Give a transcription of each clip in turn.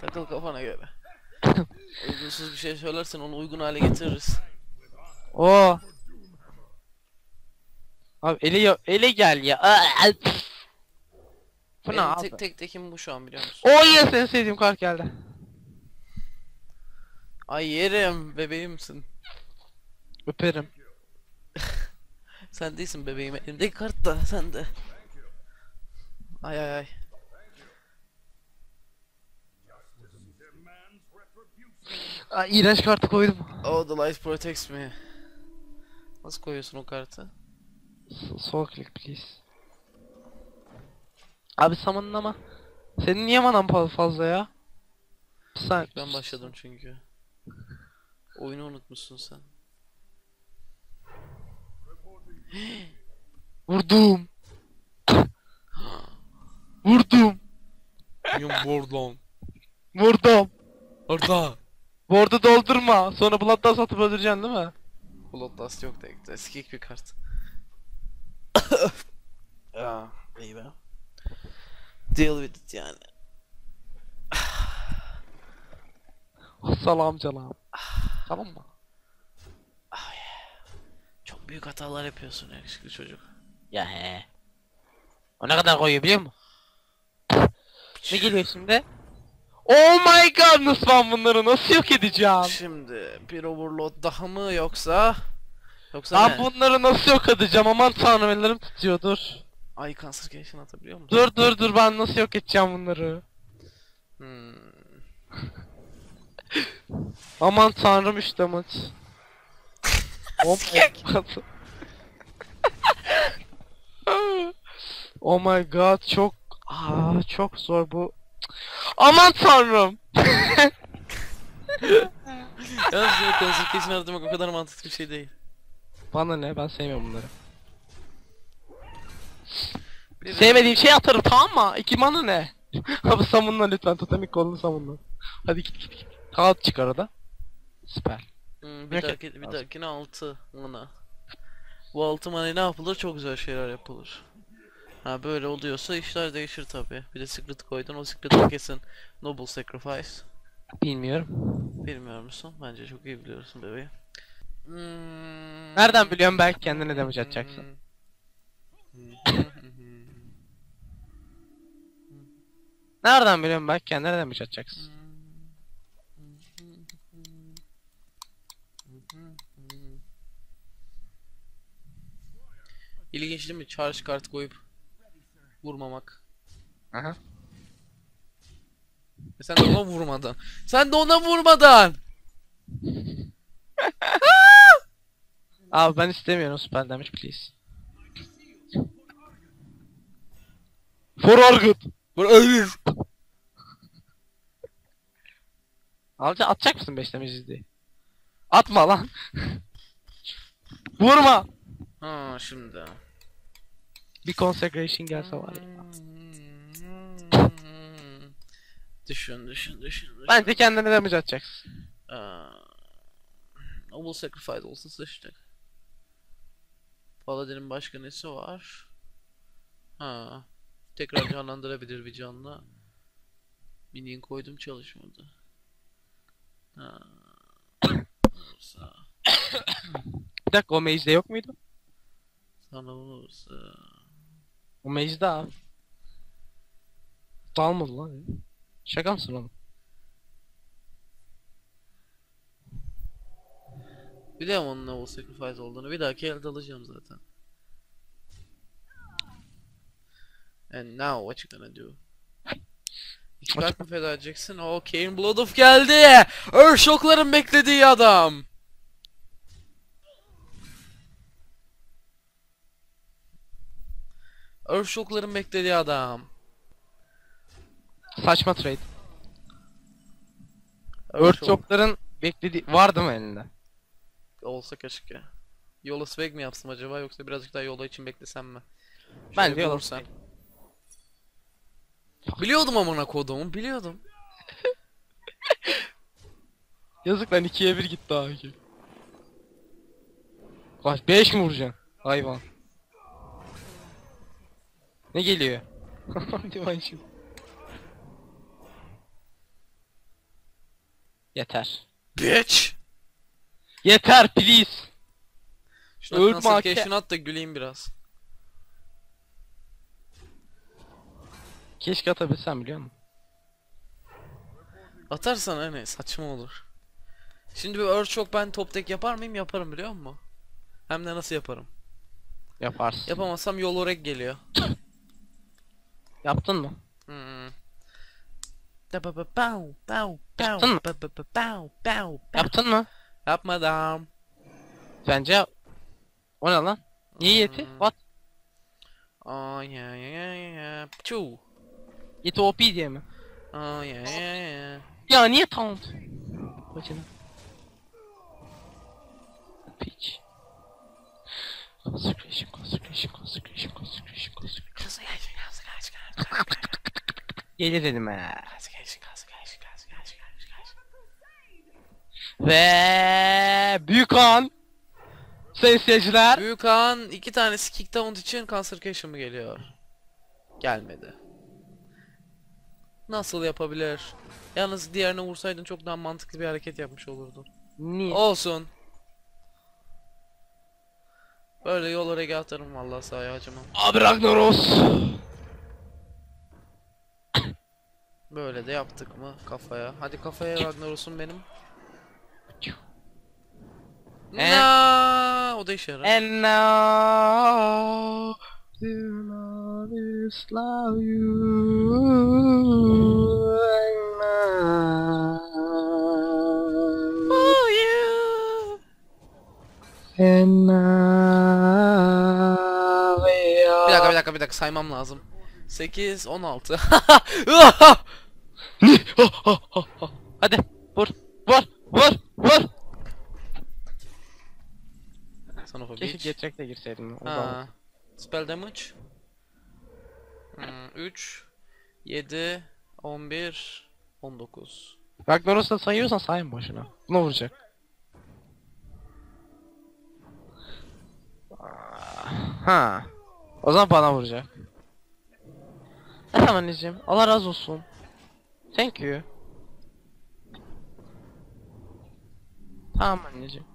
Takıl kafana göre. Uygunsuz bir şey söylersen onu uygun hale getiririz. Oo. Abi ele ele gel ya. Aa. Bu ne abi? tek tek tekim bu şu an biliyor musun? O yes en sevdiğim kart geldi. Ay yerim bebeğimsin. Öperim. Sen değilsin bebeğim. Elimdeki kart da sen de. Ay ay ay. Aa, iğrenç kartı koydum. Oh the light protects me. Nasıl koyuyorsun o kartı? S- Sol click please. Abi samanın ama. Senin niye manan fa- fazla ya? Sen Ben başladım çünkü. Oyunu unutmuşsun sen. Vurdum. Vurdum. Yum boardon. Vurdum. Orada. Board'u doldurma. Sonra Blood'dan satıp öldüreceksin değil mi? Bloodlust yok da eski bir kart. Ah, iyi be. Deal with it yani. Salam canım. Tamam mı? Çok büyük hatalar yapıyorsun yakışıklı çocuk. Ya he. O ne kadar koyuyor biliyor musun? ne geliyor şimdi? Oh my god ben bunları nasıl yok edeceğim? Şimdi bir overload daha mı yoksa yoksa Ben ne? bunları nasıl yok edeceğim aman tanrım ellerim tutuyor dur. Ay cancellation atabiliyor musun? Dur dur dur ben nasıl yok edeceğim bunları. Hmm. Aman tanrım işte maç. oh my god. oh my god çok Aa, çok zor bu. Aman tanrım. Yalnız yine cancellation aramak o kadar mantıklı bir şey değil. Bana ne ben sevmiyorum bunları. Bir- Sevmediğim şey atarım tamam mı? İki mana ne? Abi samunla lütfen totemik kolunu samunla. Hadi git git git. Kağıt çık arada. Süper. Hmm, bir dahaki, bir dahakine 6 mana. Bu 6 mana ne yapılır? Çok güzel şeyler yapılır. Ha böyle oluyorsa işler değişir tabi. Bir de secret koydun o secret'ı kesin. Noble Sacrifice. Bilmiyorum. Bilmiyor musun? Bence çok iyi biliyorsun bebeğim. Hmm. Nereden biliyorum belki kendine damage atacaksın. Nereden biliyorum belki kendine damage atacaksın. İlginç değil mi? Charge kart koyup vurmamak. Aha. E sen de ona vurmadan. Sen de ona vurmadan. Abi ben istemiyorum spell damage please. For Argut. Vur Alca atacak mısın 5 damage diye? Atma lan. Vurma. Ha şimdi. Bir consecration gelse var ya. Düşün, düşün, düşün, düşün. Bence kendine damage atacaksın. Aa, Noble Sacrifice olsa sıçtık. Paladin'in başka nesi var? Ha. Tekrar canlandırabilir bir canla. Minion koydum çalışmadı. Ha. Olursa. Bir dakika o mage'de yok muydu? Sana olursa. O mage'de abi. Dalmadı lan. Şaka mısın oğlum? Biliyorum onun Noble Sacrifice olduğunu. Bir dahaki elde alacağım zaten. And now what you gonna do? İki kart mı feda edeceksin? O Kane Blood of geldi! Earthshock'ların beklediği adam! Earthshock'ların beklediği adam. Saçma trade. Earthshock Earthshock'ların beklediği vardı mı elinde? olsa keşke. Yola swag mi yapsam acaba yoksa birazcık daha yola için beklesem mi? Şöyle Bence bir yola vursam. Biliyordum amına koduğumu biliyordum. Yazık lan 2'ye 1 gitti abi. Kaç 5 mi vuracaksın? Hayvan. Ne geliyor? Yeter. Bitch! Yeter please. Şuna Ölme concentration at da güleyim biraz. Keşke atabilsem biliyor musun? Atarsan hani saçma olur. Şimdi bir Earth Shock ben top deck yapar mıyım? Yaparım biliyor musun? Hem de nasıl yaparım? Yaparsın. Yapamazsam yol orek geliyor. Yaptın mı? Hmm. Yaptın mı? Yaptın mı? Yapmadım. Bence O ne lan? Niye yeti? Hmm. What? Oh yeah yeah yeah yeah. Çu. Yeti OP diye mi? Oh yeah yeah yeah. Ya niye taunt? Bacını. Piç. Consecration, consecration, consecration, consecration, consecration. Gelir elime. Ve büyük an. Sayın seyirciler. Büyük Han iki tanesi kick down için Concentration mı geliyor? Gelmedi. Nasıl yapabilir? Yalnız diğerine vursaydın çok daha mantıklı bir hareket yapmış olurdun. Niye? Olsun. Böyle yol oraya atarım vallahi sahaya acımam. Abi Ragnaros. Böyle de yaptık mı kafaya. Hadi kafaya Ragnaros'um benim. Ee? Na, o da işe yarar. And now do not is love you and now Bir are dakika bir dakika bir dakika saymam lazım. 8 16. Hadi vur vur vur vur Son of a Keşke bitch. geçecek de girseydim. O da Ha. Spell damage. Hmm, 3 7 11 19. Ragnaros'ta sayıyorsan sayın boşuna. Buna vuracak. Ha. O zaman bana vuracak. Tamam anneciğim. Allah razı olsun. Thank you. Tamam anneciğim.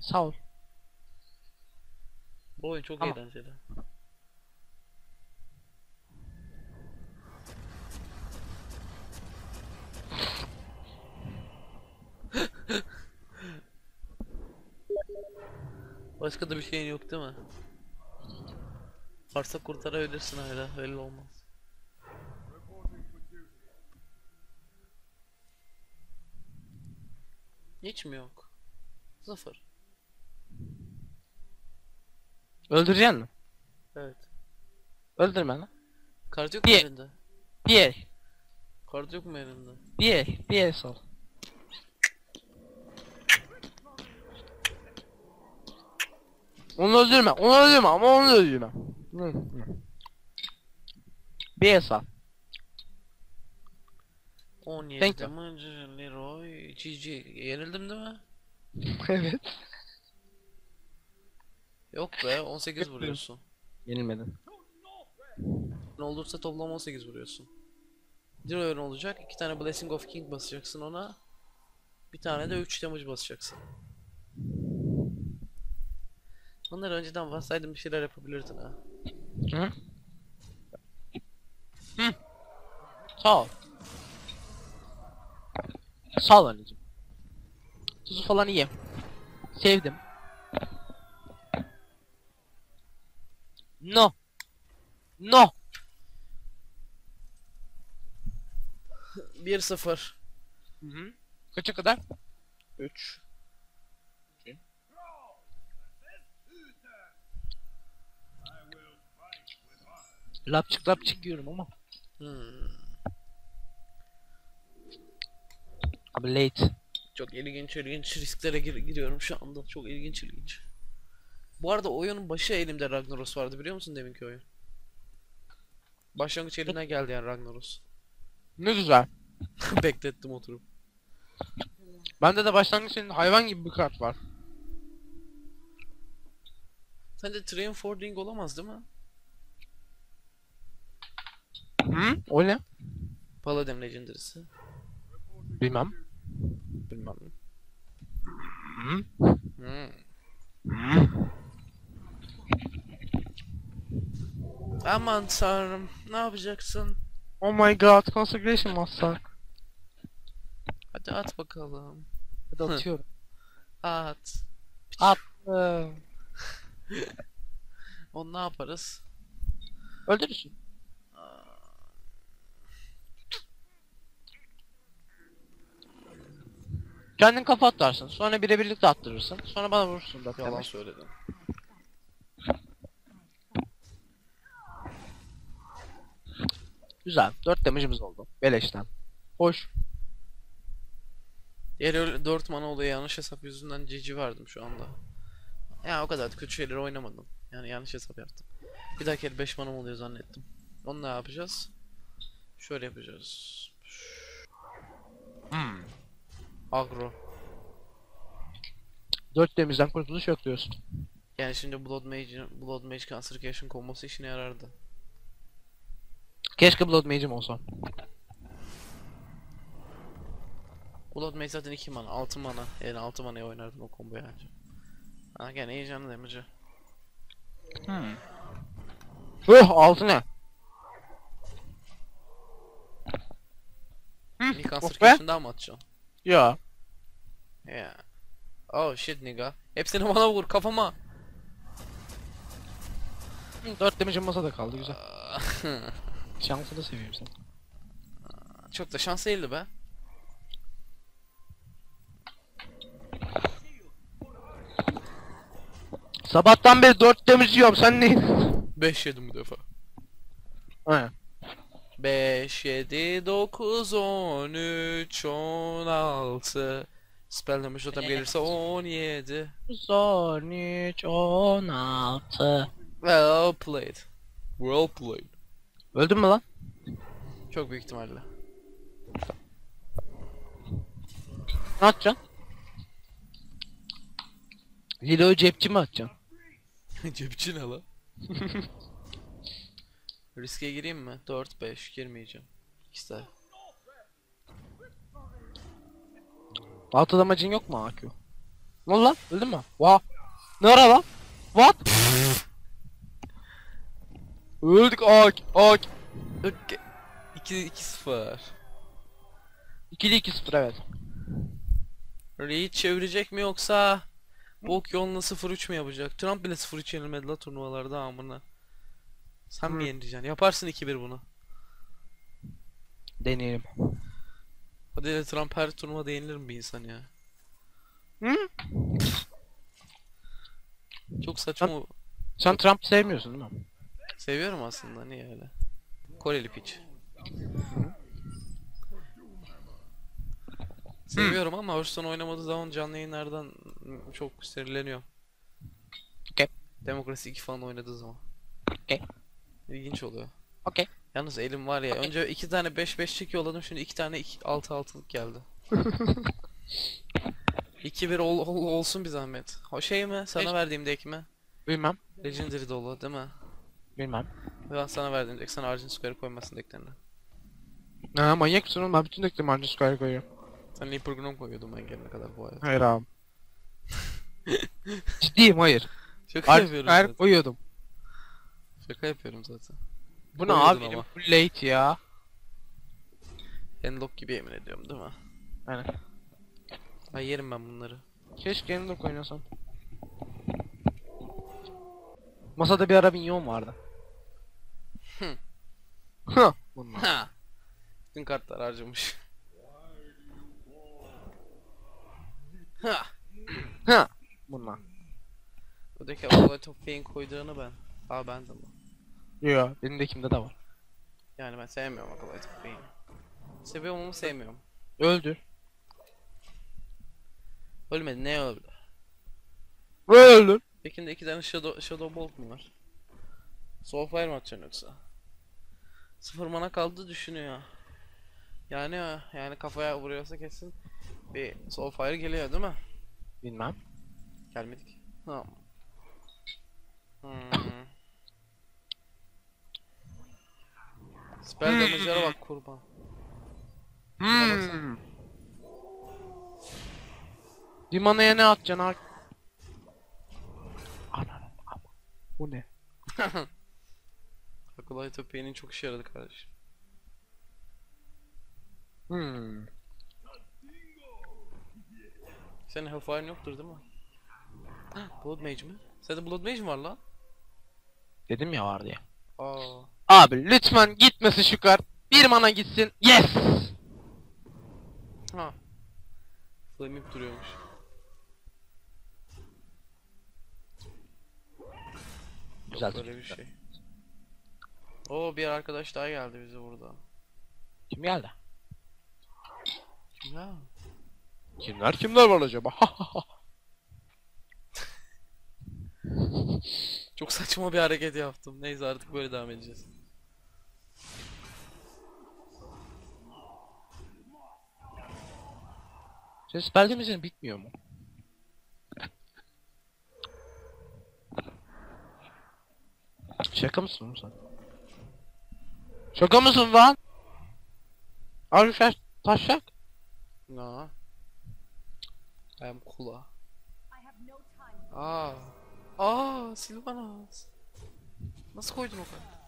Sağ ol. Bu oyun çok Tamam. eğlenceli. Başka da bir şeyin yok değil mi? Varsa kurtarabilirsin hala, belli olmaz. Hiç mi yok? Sıfır. Öldüreceksin mi? Evet. Öldürme lan. Kart yok mu Bir. elinde? Bir el. Kart yok mu elinde? Bir el. Bir el sal. Onu öldürme. Onu öldürme ama onu öldürme. Bir sal. 17 Thank you. damage Leroy GG yenildim değil mi? evet. Yok be 18 vuruyorsun. Yenilmedin. Ne olursa toplam 18 vuruyorsun. Leroy ne olacak? İki tane Blessing of King basacaksın ona. Bir tane de 3 damage basacaksın. Onları önceden bassaydın bir şeyler yapabilirdin ha. Hı? Hı. Sağ ol. Sağ ol anneciğim. Tuzu falan iyi. Sevdim. No. No. 1-0. Hı hı. Kaça kadar? 3. Lapçık lapçık yiyorum ama. Hmm. Abi late. Çok ilginç ilginç risklere gir- giriyorum şu anda. Çok ilginç ilginç. Bu arada oyunun başı elimde Ragnaros vardı biliyor musun deminki oyun? Başlangıç eline geldi yani Ragnaros. Ne güzel. Beklettim oturup. Bende de başlangıç senin hayvan gibi bir kart var. Sence Triumph Ording olamaz değil mi? Hı? O ne? Paladin Legendary'si. Bilmem. Bilmem. Hı? Hmm. Aman tanrım. Ne yapacaksın? Oh my god, consecration masak. Hadi at bakalım. Hadi Hı. atıyorum. At. Attım. Onu ne yaparız? Öldürürsün. Kendin kafa atlarsın. Sonra birebirlik de attırırsın. Sonra bana vurursun da. Yalan söyledin. Güzel. 4 damage'ımız oldu. Beleşten. Hoş. Diğer öyle 4 mana olayı yanlış hesap yüzünden GG verdim şu anda. Ya o kadar da kötü şeyleri oynamadım. Yani yanlış hesap yaptım. Bir dahaki el 5 mana oluyor zannettim. Onu ne yapacağız? Şöyle yapacağız. Hmm. Agro. 4 damage'den kurtuluş yok diyorsun. Yani şimdi Blood Mage'in Blood Mage Consecration kombosu işine yarardı. Keşke Blood Mage'im olsa. Blood Mage zaten 2 mana, 6 mana. Yani 6 manaya oynardın o komboyu anca. Ha gene heyecanlı damage'ı. Hmm. Huh altı ne? İlk oh be. Concercation'dan mı atacaksın? Ya. Yeah. Oh shit nigga. Hepsini bana vur kafama. 4 damage'im masada kaldı güzel. Şansı da seveyim sen. Çok da şans değildi be. Sabahtan beri 4 damage yiyorum sen ne? 5 yedim bu defa. He. 5, 7, 9, 13, 16. Spell damage totem gelirse 17. 13, 16. Well played. Well played. Öldün mü lan? Çok büyük ihtimalle. Ne atacaksın? Lilo'yu cepçi mi atacaksın? Cepçi ne la? Riske gireyim mi? 4, 5 girmeyeceğim. İkisi de. Altı damacın yok mu AQ? Ne oldu lan? Öldün mü? Vah. Ne ara lan? What? Öldük AK AK. Okay. 2 2 0. 2'de 2-0 evet. Reed çevirecek mi yoksa Bok yolunu 0-3 mü yapacak? Trump bile 0-3 yenilmedi la turnuvalarda amına. Sen mi Hı. yeneceksin? Yaparsın 2-1 bunu. Deneyelim. Hadi de Trump her turnuvada yenilir mi bir insan ya? Hı? Çok saçma. Sen Trump sevmiyorsun değil mi? Seviyorum aslında niye öyle? Koreli piç. Seviyorum ama Hearthstone oynamadığı zaman canlı yayınlardan çok sinirleniyor. Okey. Demokrasi 2 falan oynadığı zaman. Okey. İlginç oluyor. Okey. Yalnız elim var ya. Önce iki tane 5-5 çek yolladım. Şimdi iki tane 6-6'lık geldi. 2-1 ol, ol- olsun bir zahmet. O şey mi? Sana Hiç- verdiğim deck mi? Bilmem. Legendary dolu değil mi? Bilmem. Ben sana verdiğim deck. Sen Argent Square koymazsın decklerine. Ha manyak mısın oğlum? Ben bütün decklerimi Arcus Square koyuyorum. Sen Leaper Gnome koyuyordun ben gelene kadar bu hayat. Hayır abi. Ciddiyim hayır. Şaka Arcus yapıyorum Square zaten. koyuyordum. Şaka yapıyorum zaten. Bu ne abi? Benim full late ya. Enlock gibi yemin ediyorum değil mi? Aynen. Ben yerim ben bunları. Keşke Endok oynasam. Masada bir ara minyon vardı. Hı. Hı. Bunlar. Ha. Bütün kartlar harcamış. ha. Hı. Bunlar. Of Pain koyduğunu ben. Aa ben de mi? Yo, benim de kimde de var. Yani ben sevmiyorum Allight of Pain'i. Seviyorum ama sevmiyorum. Öldür. Ölmedi ne öldü? Öldür. Pekinde iki tane Shadow, Shadow Bolt mu var? Soulfire mi atacaksın yoksa? Sıfır mana kaldı düşünüyor. Yani yani kafaya vuruyorsa kesin bir Soulfire geliyor değil mi? Bilmem. Gelmedik. Tamam. Hmm. Spell damage'lara bak kurban. Hmm. Bir manaya ne atacaksın abi? Ananı ama. Bu ne? Akulay Topi'nin çok işe yaradı kardeşim. Hmm. Senin Hellfire'ın yoktur değil mi? Blood Mage mi? Sende Blood Mage mi var lan? Dedim ya var diye. Aa. Abi lütfen gitmesin şu kart. Bir mana gitsin. Yes! Ha. Flaming duruyormuş. Güzel. Böyle bir şey. Oo bir arkadaş daha geldi bize burada. Kim geldi? Kim ya? Kimler kimler var acaba? Çok saçma bir hareket yaptım. Neyse artık böyle devam edeceğiz. Senin spell damage'in bitmiyor mu? Şaka mısın sen? Şaka mısın lan? Abi sen taşak. Na. I am Kula. No. Aa. Aa, Sylvanas. Nasıl koydun o kadar?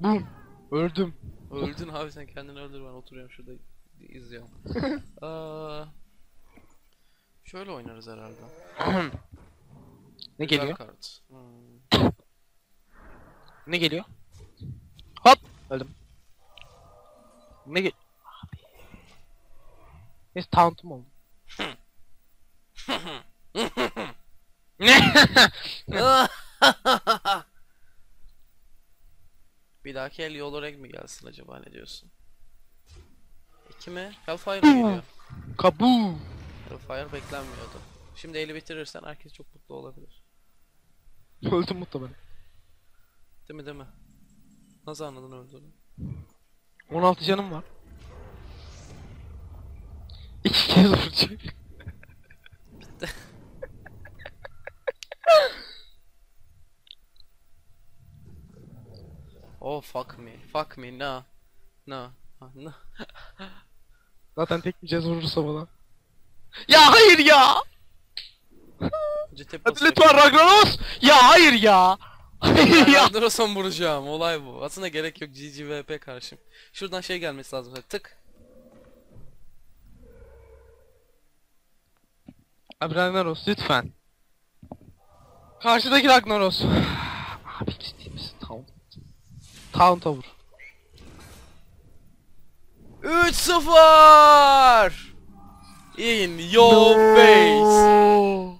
Bum. Öldüm. Öldün abi sen kendini öldür ben oturuyorum şurada izliyorum. Aa. Şöyle oynarız herhalde. ne Güzel geliyor? kart. Hmm. Ne geliyor? Hop. Öldüm. Ne gel... Abi. Neyse tauntum oldu. ne? Bir dahaki el Yoloreg mi gelsin acaba ne diyorsun? İki mi? Hellfire geliyor? Kabu. Hellfire beklenmiyordu. Şimdi eli bitirirsen herkes çok mutlu olabilir. Öldüm muhtemelen. Değil mi değil mi? Nasıl anladın öldüğünü? 16 canım var. İki kez vuracak. Oh fuck me. Fuck me no. No. No. Zaten tek bir cez vurursa bana. Ya hayır ya! Ciddi Hadi lütfen Ragnaros! Ya hayır ya! Hayır ya! Ragnarosan vuracağım. Olay bu. Aslında gerek yok GGVP karşım. Şuradan şey gelmesi lazım. Tık. Abi Ragnaros lütfen. Karşıdaki Ragnaros. Abi ciddi misin? Taunt. Taunt'a vur. 3-0! In your face!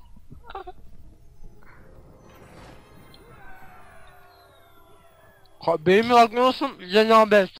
Ha, Benim Ragnarosun Cenabes.